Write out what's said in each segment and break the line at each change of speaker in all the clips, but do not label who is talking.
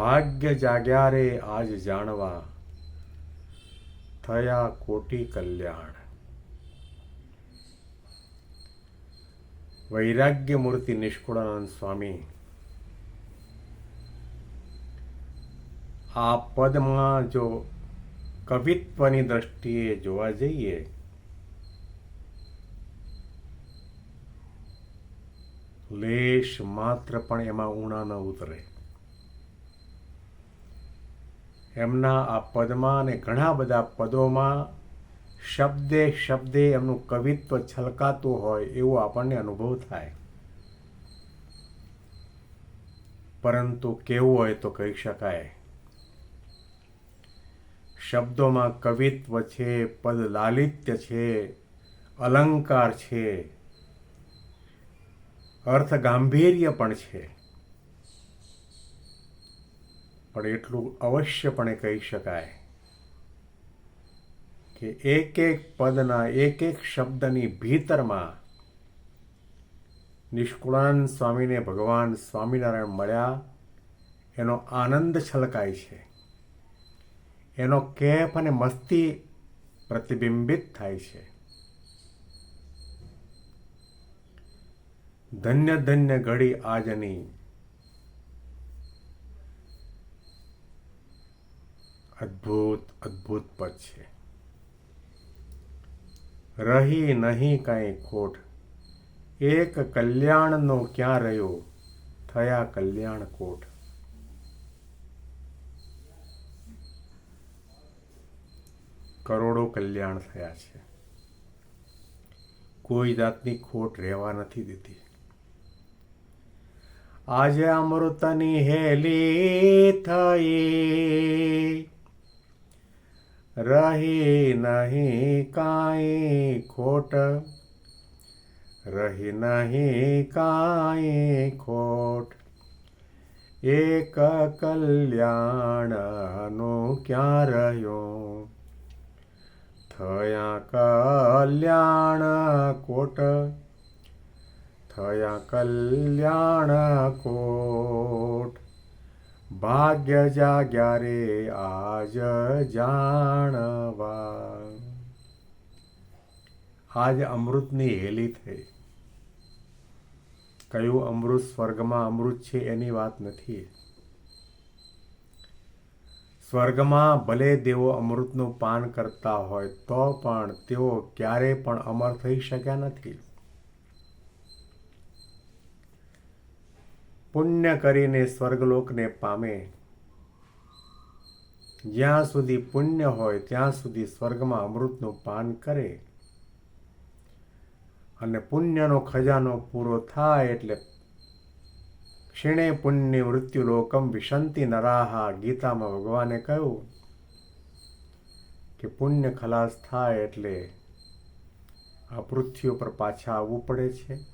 ભાગ્ય જાગ્યા રે આજ જાણવા, થયા કોટી કલ્યાણ. વૈરાગ્ય મૂર્તિ નિષ્કુળાનંદ સ્વામી, આ પદમાં જો કવિત્વની દ્રષ્ટિએ જોવા જઈએ, લેશ માત્ર પણ એમાં ઉણા ન ઉતરે. એમના આ પદમાં અને ઘણા બધા પદોમાં શબ્દે શબ્દે એમનું કવિત્વ છલકાતું હોય એવો આપણને અનુભવ થાય. પરંતુ કેવું હોય તો કહી શકાય. શબ્દોમાં કવિત્વ છે, પદ લાલિત્ય છે, અલંકાર છે. અર્થ ગાંભીર્ય પણ છે. પણ એટલું અવશ્યપણે કહી શકાય કે એક એક પદના એક એક શબ્દની ભીતરમાં નિષ્કુળાનંદ સ્વામીને ભગવાન સ્વામિનારાયણ મળ્યા, એનો આનંદ છલકાય છે. એનો કેફ અને મસ્તી પ્રતિબિંબિત થાય છે. ધન્ય ધન્ય ઘડી આજની અદ્ભુત અદ્ભુત પદ છે. રહી નહીં કાંઈ ખોટ. એક કલ્યાણનો ક્યાં રહ્યો? થયા કલ્યાણ કોટ. કરોડો કલ્યાણ થયા છે. કોઈ જાતની ખોટ રહેવા નથી દીધી આજે અમૃતની હેલી થઈ રહી નહીં કાંઈ ખોટ. રહી નહીં કાંઈ ખોટ. એક કલ્યાણનો ક્યાં રહ્યો? થયા કલ્યાણ કોટ થયા કલ્યાણ કોટ ભાગ્ય જાગ્યા રે આજ જાણવા. આજ અમૃતની હેલી થઈ. કયું અમૃત સ્વર્ગમાં અમૃત છે એની વાત નથી. સ્વર્ગમાં ભલે દેવો અમૃતનું પાન કરતા હોય તો પણ તેઓ ક્યારે પણ અમર થઈ શક્યા નથી. પુણ્ય કરીને સ્વર્ગલોકને પામે. જ્યાં સુધી પુણ્ય હોય, ત્યાં સુધી સ્વર્ગમાં અમૃતનું પાન કરે. અને પુણ્યનો ખજાનો પૂરો થાય એટલે ક્ષીણે પુણ્ય મૃત્યુ લોકમ વિશંતિ નરાહા ગીતામાં ભગવાને કહ્યું કે પુણ્ય ખલાસ થાય એટલે આ પૃથ્વી ઉપર પાછા આવવું પડે છે.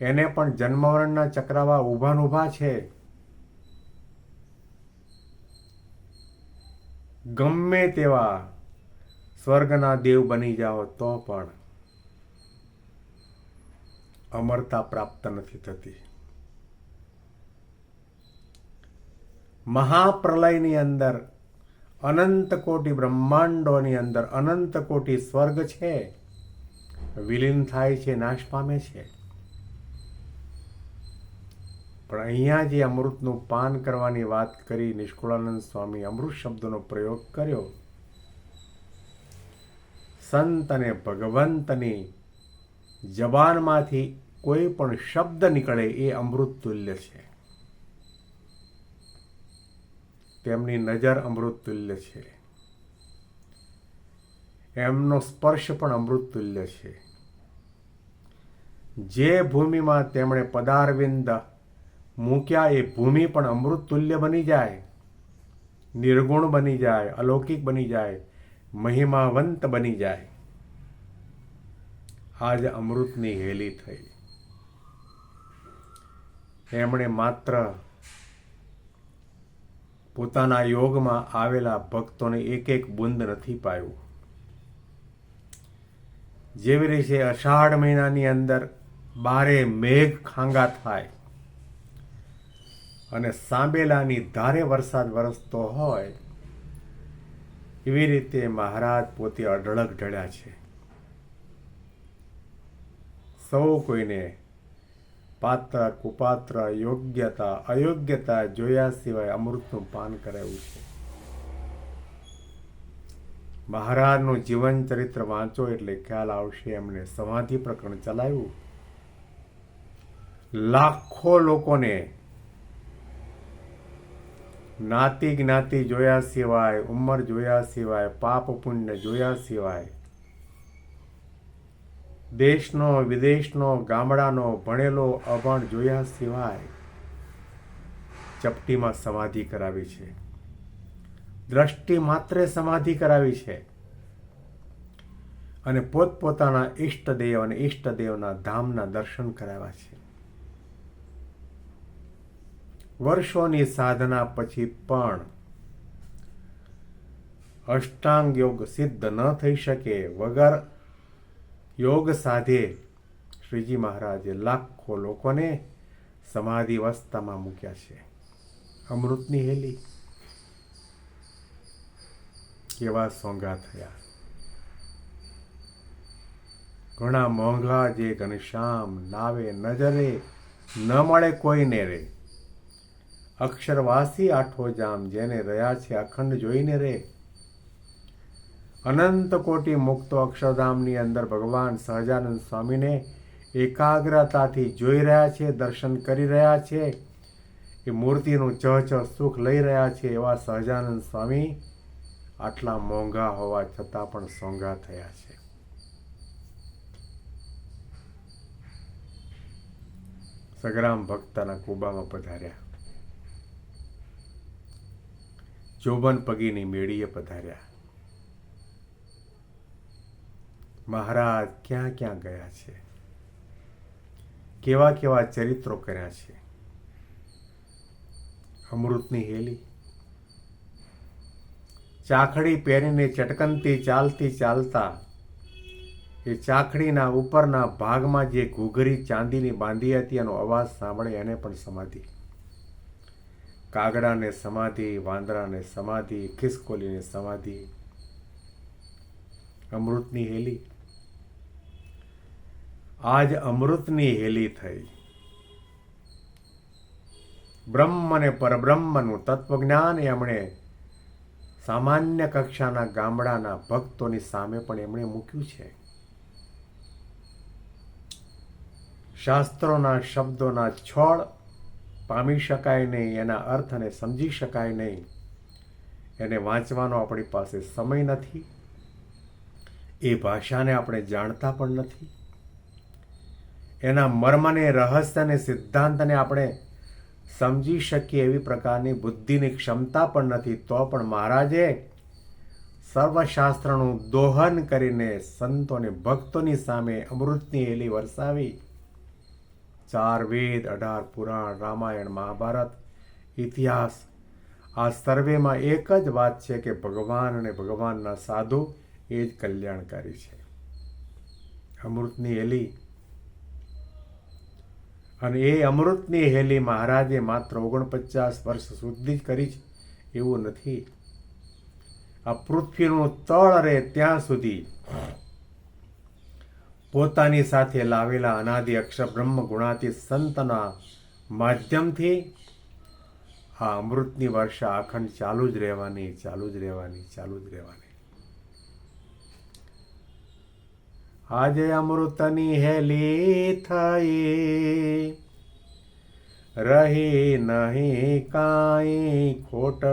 એને પણ જન્મવરણના ચક્રાવા ઊભા ઊભા છે. ગમે તેવા સ્વર્ગના દેવ બની જાઓ તો પણ અમરતા પ્રાપ્ત નથી થતી. મહાપ્રલયની અંદર અનંત કોટી બ્રહ્માંડોની અંદર અનંત કોટી સ્વર્ગ છે. વિલીન થાય છે, નાશ પામે છે. પણ અહીંયા જે અમૃતનું પાન કરવાની વાત કરી નિષ્કુળાનંદ સ્વામી અમૃત શબ્દનો પ્રયોગ કર્યો. સંત અને ભગવંતની જબાનમાંથી કોઈ પણ શબ્દ નીકળે એ અમૃત તુલ્ય છે. તેમની નજર અમૃત તુલ્ય છે. એમનો સ્પર્શ પણ અમૃત તુલ્ય છે. જે ભૂમિમાં તેમણે પદારવિંદ મૂક્યા એ ભૂમિ પણ અમૃત તુલ્ય બની જાય, નિર્ગુણ બની જાય, અલૌકિક બની જાય, મહિમાવંત બની જાય. આજ અમૃતની હેલી થઈ. એમણે માત્ર પોતાના યોગમાં આવેલા ભક્તોને એક એક બુંદ નથી પાયું. જેવી રીતે અષાઢ મહિનાની અંદર બારે મેઘ ખાંગા થાય અને સાંબેલાની ધારે વરસાદ વરસતો હોય, એવી રીતે મહારાજ પોતે અઢળક ઢળ્યા છે. સૌ કોઈને પાત્ર, કુપાત્ર, યોગ્યતા, અયોગ્યતા જોયા સિવાય અમૃતનું પાન કરાવ્યું છે. મહારાજનું જીવન ચરિત્ર વાંચો એટલે ખ્યાલ આવશે એમને સમાધિ પ્રકરણ ચલાવ્યું. લાખો લોકોને જ્ઞાતિ જ્ઞાતિ જોયા સિવાય, ઉંમર જોયા સિવાય, પાપ પુણ્ય જોયા સિવાય. દેશનો, વિદેશનો, ગામડાનો ભણેલો અભણ જોયા સિવાય ચપટીમાં સમાધિ કરાવી છે. દ્રષ્ટિ માત્રે સમાધિ કરાવી છે. અને પોતપોતાના ઈષ્ટદેવ અને ઈષ્ટદેવના ધામના દર્શન કરાવ્યા છે. વર્ષોની સાધના પછી પણ અષ્ટાંગ યોગ સિદ્ધ ન થઈ શકે. વગર યોગ સાધે શ્રીજી મહારાજે લાખો લોકોને સમાધિ અવસ્થામાં મૂક્યા છે. અમૃતની હેલી. કેવા સોંગા થયા. ઘણા મોંઘા જે ઘનશ્યામ નાવે નજરે, ન મળે કોઈને રે. અક્ષરવાસી આઠો જામ જેને રહ્યા છે અખંડ જોઈને રે. અનંત કોટી મુક્તો અક્ષરધામની અંદર ભગવાન સહજાનંદ સ્વામીને એકાગ્રતાથી જોઈ રહ્યા છે, દર્શન કરી રહ્યા છે. એ મૂર્તિનું ચહ સુખ લઈ રહ્યા છે એવા સહજાનંદ સ્વામી આટલા મોંઘા હોવા છતાં પણ સોંઘા થયા છે. સગરામ ભક્તના કુબામાં પધાર્યા. જોબન પગીની મેળીએ પધાર્યા. મહારાજ ક્યાં ક્યાં ગયા છે? કેવા કેવા ચરિત્રો કર્યા છે? અમૃતની હેલી, ચાખડી પહેરીને ચટકનથી ચાલતી ચાલતા, એ ચાખડીના ઉપરના ભાગમાં જે ઘૂઘરી ચાંદીની બાંધી હતી એનો અવાજ સાંભળે એને પણ સમાધિ. કાગડાને સમાધિ, વાંદરાને સમાધિ, ખિસકોલીને સમાધિ. અમૃતની હેલી. આજ અમૃતની હેલી થઈ. બ્રહ્મ અને પરબ્રહ્મનું તત્વજ્ઞાન એમણે સામાન્ય કક્ષાના ગામડાના ભક્તોની સામે પણ એમણે મૂક્યું છે. શાસ્ત્રોના શબ્દોના છોડ પામી શકાય નહીં, એના અર્થને સમજી શકાય નહીં. એને વાંચવાનો આપણી પાસે સમય નથી. એ ભાષાને આપણે જાણતા પણ નથી. એના મર્મને રહસ્યને સિદ્ધાંતને આપણે સમજી શકીએ એવી પ્રકારની બુદ્ધિની ક્ષમતા પણ નથી. તો પણ મહારાજે સર્વશાસ્ત્રનું દોહન કરીને સંતોને ભક્તોની સામે અમૃતની એલી વરસાવી. ચાર વેદ, અઢાર પુરાણ, રામાયણ, મહાભારત, ઇતિહાસ. આ સર્વેમાં એક જ વાત છે કે ભગવાન અને ભગવાનના સાધુ એ જ કલ્યાણકારી છે. અમૃતની હેલી. અને એ અમૃતની હેલી મહારાજે માત્ર ઓગણપચાસ વર્ષ સુધી જ કરી છે. એવું નથી. આ પૃથ્વીનું તળ રહે ત્યાં સુધી પોતાની સાથે લાવેલા અનાદિ અક્ષર બ્રહ્મ ગુણાતી સંતના માધ્યમથી આ અમૃતની વર્ષા અખંડ ચાલુ જ રહેવાની, ચાલુ જ રહેવાની, ચાલુ જ રહેવાની. આજે અમૃતની હેલી થઈ. રહી નહીં કાંઈ ખોટ.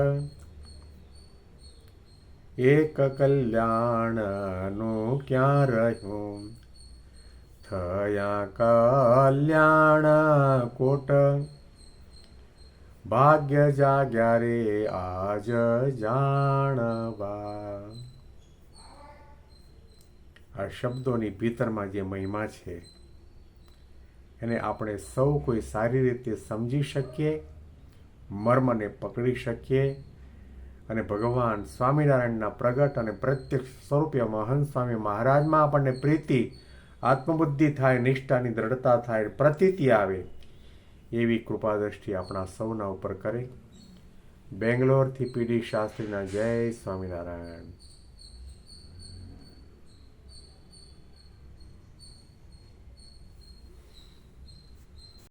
એક કલ્યાણનું ક્યાં રહ્યું? થયા કલ્યાણ કોટ. ભાગ્ય જાગ્યા રે આજ જાણવા. આ શબ્દોની ભીતરમાં જે મહિમા છે, એને આપણે સૌ કોઈ સારી રીતે સમજી શકીએ, મર્મને પકડી શકીએ અને ભગવાન સ્વામિનારાયણના પ્રગટ અને પ્રત્યક્ષ સ્વરૂપે મહંત સ્વામી મહારાજમાં આપણને પ્રીતિ આત્મબુદ્ધિ થાય, નિષ્ઠાની દ્રઢતા થાય, પ્રતીતિ આવે, એવી કૃપા દ્રષ્ટિ આપણા સૌના ઉપર કરે. બેંગ્લોરથી પીડી શાસ્ત્રીના જય સ્વામિનારાયણ.